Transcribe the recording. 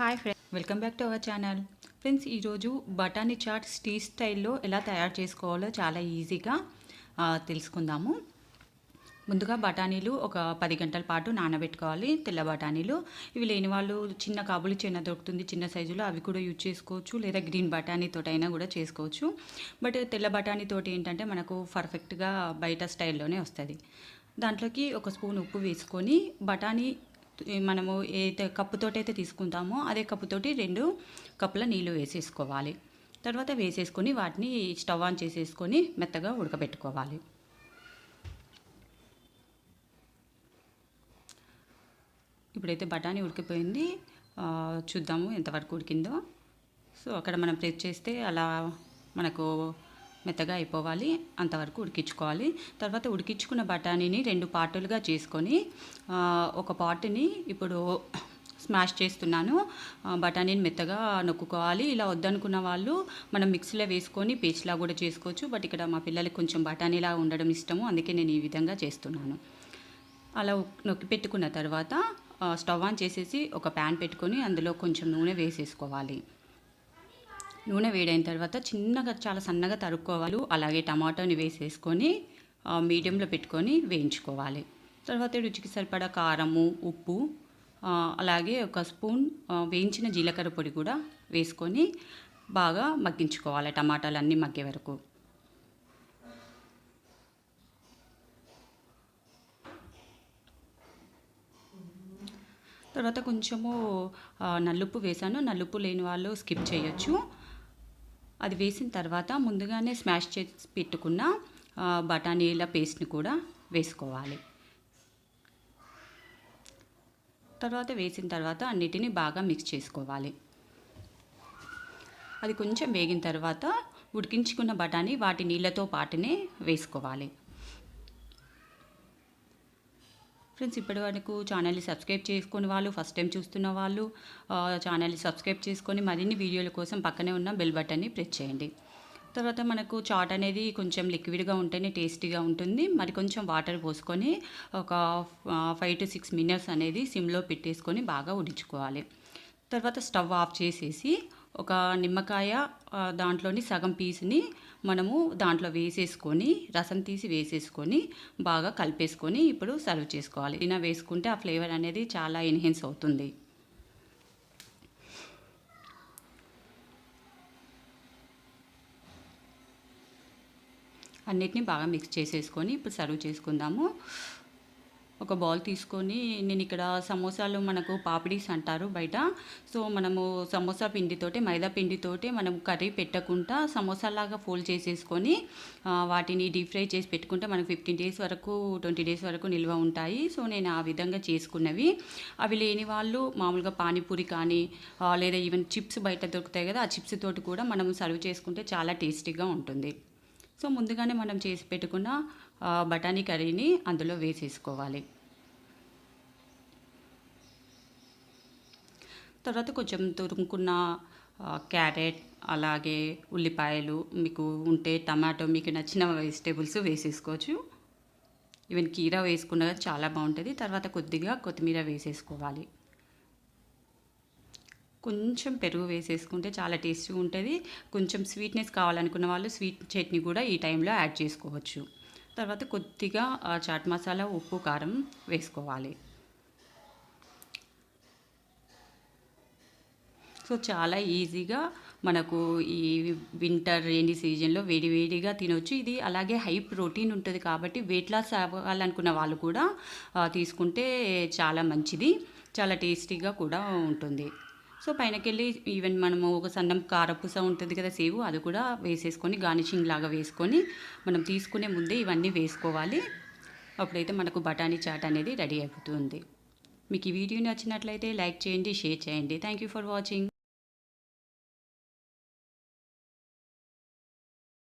Hi friends welcome back to our channel friends ఈరోజు బఠానీ chat స్టీ స్టైల్లో ఎలా తయారు చేసుకోవాలో చాలా ఈజీగా తెలుసుకుందాము. ముందుగా బఠానీలు ఒక పది గంటల పాటు నానబెట్టుకోవాలి. తెల్ల బఠానీలు ఇవి లేని వాళ్ళు చిన్న కాబులి చిన్న దొరుకుతుంది చిన్న సైజులో అవి కూడా యూజ్ చేసుకోవచ్చు లేదా గ్రీన్ బఠానీతో అయినా కూడా చేసుకోవచ్చు. బట్ తెల్ల బఠానీతోటి ఏంటంటే మనకు పర్ఫెక్ట్గా బయట స్టైల్లోనే వస్తుంది. దాంట్లోకి ఒక స్పూన్ ఉప్పు వేసుకొని బఠానీ మనము ఏ కప్పుతోటి అయితే తీసుకుంటామో అదే కప్పుతోటి రెండు కప్పుల నీళ్ళు వేసేసుకోవాలి. తర్వాత వేసేసుకొని వాటిని స్టవ్ ఆన్ చేసేసుకొని మెత్తగా ఉడకబెట్టుకోవాలి. ఇప్పుడైతే బఠానీ ఉడికిపోయింది. చూద్దాము ఎంతవరకు ఉడికిందో. సో అక్కడ మనం ప్రెస్ చేస్తే అలా మనకు మెత్తగా అయిపోవాలి అంతవరకు ఉడికించుకోవాలి. తర్వాత ఉడికించుకున్న బఠానీని రెండు పార్టులుగా చేసుకొని ఒక పార్ట్ని ఇప్పుడు స్మాష్ చేస్తున్నాను. బఠానీని మెత్తగా నొక్కుకోవాలి. ఇలా వద్దనుకున్న వాళ్ళు మనం మిక్సీలో వేసుకొని పేస్ట్లా కూడా చేసుకోవచ్చు. బట్ ఇక్కడ మా పిల్లలకి కొంచెం బఠానీలా ఉండడం ఇష్టము. అందుకే నేను ఈ విధంగా చేస్తున్నాను. అలా నొక్కి పెట్టుకున్న తర్వాత స్టవ్ ఆన్ చేసేసి ఒక ప్యాన్ పెట్టుకొని అందులో కొంచెం నూనె వేసేసుకోవాలి. నూనె వేడైన తర్వాత చిన్నగా చాలా సన్నగా తరుక్కోవాలి. అలాగే టమాటోని వేసేసుకొని మీడియంలో పెట్టుకొని వేయించుకోవాలి. తర్వాత రుచికి సరిపడా కారము ఉప్పు అలాగే ఒక స్పూన్ వేయించిన జీలకర్ర పొడి కూడా వేసుకొని బాగా మగ్గించుకోవాలి టమాటాలు అన్నీ మగ్గే వరకు. తర్వాత కొంచెము నలుపు నల్లుప్పు వేసాను. నల్లుప్పు లేని వాళ్ళు స్కిప్ చేయొచ్చు. అది వేసిన తర్వాత ముందుగానే స్మాష్ చేసి పెట్టుకున్న బఠానీల పేస్ట్ని కూడా వేసుకోవాలి. తర్వాత వేసిన తర్వాత అన్నిటిని బాగా మిక్స్ చేసుకోవాలి. అది కొంచెం వేగిన తర్వాత ఉడికించుకున్న బఠానీ వాటి నీళ్ళతో పాటునే వేసుకోవాలి. ఫ్రెండ్స్ ఇప్పటి వరకు ఛానల్ని సబ్స్క్రైబ్ చేసుకుని వాళ్ళు ఫస్ట్ టైం చూస్తున్న వాళ్ళు ఛానల్ని సబ్స్క్రైబ్ చేసుకొని మరిన్ని వీడియోల కోసం పక్కనే ఉన్న బెల్ బటన్ని ప్రెస్ చేయండి. తర్వాత మనకు చాట్ అనేది కొంచెం లిక్విడ్గా ఉంటేనే టేస్టీగా ఉంటుంది. మరి కొంచెం వాటర్ పోసుకొని ఒక ఫైవ్ టు సిక్స్ మినిట్స్ అనేది సిమ్లో పెట్టేసుకొని బాగా ఉడించుకోవాలి. తర్వాత స్టవ్ ఆఫ్ చేసేసి ఒక నిమ్మకాయ దాంట్లోని సగం పీస్ని మనము దాంట్లో వేసేసుకొని రసం తీసి వేసేసుకొని బాగా కలిపేసుకొని ఇప్పుడు సర్వ్ చేసుకోవాలి. ఇలా వేసుకుంటే ఆ ఫ్లేవర్ అనేది చాలా ఎన్హెన్స్ అవుతుంది. అన్నిటిని బాగా మిక్స్ చేసేసుకొని ఇప్పుడు సర్వ్ చేసుకుందాము. ఒక బౌల్ తీసుకొని నేను ఇక్కడ సమోసాలు మనకు పాపిడీస్ అంటారు బయట. సో మనము సమోసా పిండితోటి మైదా పిండితోటి మనం కర్రీ పెట్టకుండా సమోసాలాగా ఫోల్డ్ చేసేసుకొని వాటిని డీప్ ఫ్రై చేసి పెట్టుకుంటే మనకు ఫిఫ్టీన్ డేస్ వరకు ట్వంటీ డేస్ వరకు నిల్వ ఉంటాయి. సో నేను ఆ విధంగా చేసుకున్నవి. అవి లేని వాళ్ళు మామూలుగా పానీపూరి కానీ లేదా ఈవెన్ చిప్స్ బయట దొరుకుతాయి కదా ఆ చిప్స్ తోటి కూడా మనం సర్వ్ చేసుకుంటే చాలా టేస్టీగా ఉంటుంది. సో ముందుగానే మనం చేసి పెట్టుకున్న బఠానీ కర్రీని అందులో వేసేసుకోవాలి. తర్వాత కొంచెం తురుముకున్న క్యారెట్ అలాగే ఉల్లిపాయలు మీకు ఉంటే టమాటో మీకు నచ్చిన వెజిటేబుల్స్ వేసేసుకోవచ్చు. ఈవెన్ కీరా వేసుకున్న చాలా బాగుంటుంది. తర్వాత కొద్దిగా కొత్తిమీర వేసేసుకోవాలి. కొంచెం పెరుగు వేసేసుకుంటే చాలా టేస్టీగా ఉంటుంది. కొంచెం స్వీట్నెస్ కావాలనుకున్న వాళ్ళు స్వీట్ చట్నీ కూడా ఈ టైంలో యాడ్ చేసుకోవచ్చు. తర్వాత కొద్దిగా చాట్ మసాలా ఉప్పు కారం వేసుకోవాలి. సో చాలా ఈజీగా మనకు ఈ వింటర్ రెయినీ సీజన్లో వేడి వేడిగా తినొచ్చు. ఇది అలాగే హై ప్రోటీన్ ఉంటుంది కాబట్టి వెయిట్ లాస్ అవ్వాలనుకున్న వాళ్ళు కూడా తీసుకుంటే చాలా మంచిది. చాలా టేస్టీగా కూడా ఉంటుంది. సో పైనకెళ్ళి ఈవెన్ మనము ఒక సన్నం కారపూస ఉంటుంది కదా సేవు అది కూడా వేసేసుకొని గార్నిషింగ్ లాగా వేసుకొని మనం తీసుకునే ముందే ఇవన్నీ వేసుకోవాలి. అప్పుడైతే మనకు బఠానీ చాట్ అనేది రెడీ అయిపోతుంది. మీకు ఈ వీడియో నచ్చినట్లయితే లైక్ చేయండి షేర్ చేయండి. Thank you for watching